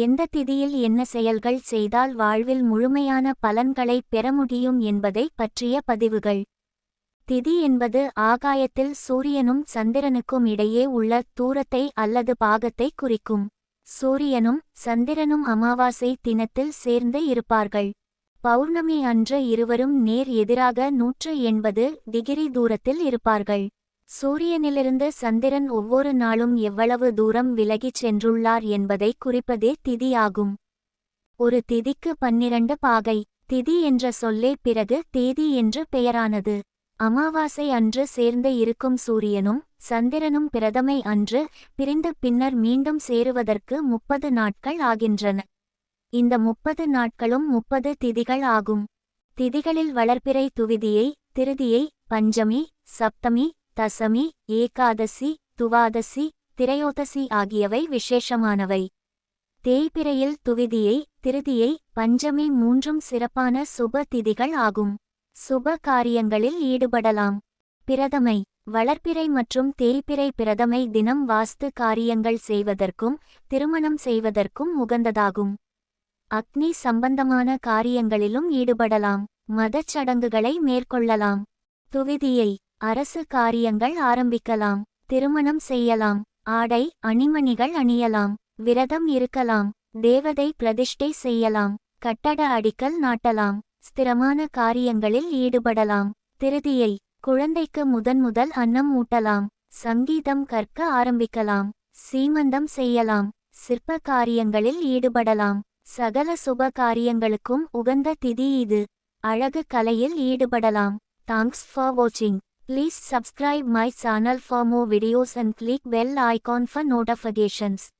எந்த திதியில் என்ன செயல்கள் செய்தால் வாழ்வில் முழுமையான பலன்களை பெற முடியும் என்பதை பற்றிய பதிவுகள். திதி என்பது ஆகாயத்தில் சூரியனும் சந்திரனுக்கும் இடையே உள்ள தூரத்தை அல்லது பாகத்தை குறிக்கும். சூரியனும் சந்திரனும் அமாவாசை தினத்தில் சேர்ந்து இருப்பார்கள். பௌர்ணமி அன்று இருவரும் நேர் எதிராக நூற்று எண்பது டிகிரி தூரத்தில் இருப்பார்கள். சூரியனிலிருந்து சந்திரன் ஒவ்வொரு நாளும் எவ்வளவு தூரம் விலகிச் சென்றுள்ளார் என்பதை குறிப்பதே திதி ஆகும் ஒரு திதிக்கு பன்னிரண்டு பாகை திதி என்ற சொல்லே பிறகு தேதி என்று பெயரானது. அமாவாசை அன்று சேர்ந்து இருக்கும் சூரியனும் சந்திரனும் பிரதமை அன்று பிரிந்த பின்னர் மீண்டும் சேருவதற்கு முப்பது நாட்கள் ஆகின்றன. இந்த முப்பது நாட்களும் முப்பது திதிகள் ஆகும். திதிகளில் வளர்ப்பிறை துவிதியை திருதியை பஞ்சமி சப்தமி தசமி ஏகாதசி துவாதசி திரையோதசி ஆகியவை விசேஷமானவை. தேய்பிரையில் துவிதியை திருதியை பஞ்சமி மூன்றும் சிறப்பான சுப திதிகள் ஆகும். சுப காரியங்களில் ஈடுபடலாம். பிரதமை வளர்ப்பிறை மற்றும் தேய்பிறை பிரதமை தினம் வாஸ்து காரியங்கள் செய்வதற்கும் திருமணம் செய்வதற்கும் உகந்ததாகும். அக்னி சம்பந்தமான காரியங்களிலும் ஈடுபடலாம். மதச் சடங்குகளை மேற்கொள்ளலாம். துவிதியை அரசு காரியங்கள் ஆரம்பிக்கலாம் திருமணம் செய்யலாம் ஆடை அணிமணிகள் அணியலாம் விரதம் இருக்கலாம் தேவதை பிரதிஷ்டை செய்யலாம் கட்டட அடிக்கல் நாட்டலாம் ஸ்திரமான காரியங்களில் ஈடுபடலாம் திருதியை குழந்தைக்கு முதன் முதல் அன்னம் ஊட்டலாம் சங்கீதம் கற்க ஆரம்பிக்கலாம் சீமந்தம் செய்யலாம் சிற்ப காரியங்களில் ஈடுபடலாம் சகல சுப காரியங்களுக்கும் உகந்த திதி இது அழகு கலையில் ஈடுபடலாம் தேங்க்ஸ் ஃபார் வாட்சிங் Please subscribe my channel for more videos and click bell icon for notifications.